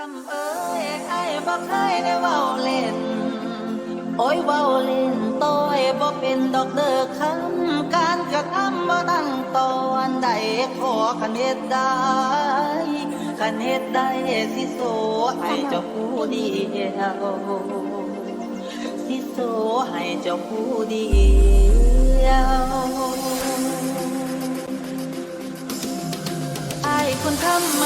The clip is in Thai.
คำเอ้ยไอ้บ่เคยได้เว้าเล่น โอ้ยเว้าเล่นต้ยบ่เป็นดอกเด้อคำการกระทำบ่ตั้งตอนใดขอคันเฮ็ดได้คันเฮ็ดได้สิโสให้เจ้าผู้เดียวสิโสให้เจ้าผู้เดียวไอ้คนทำ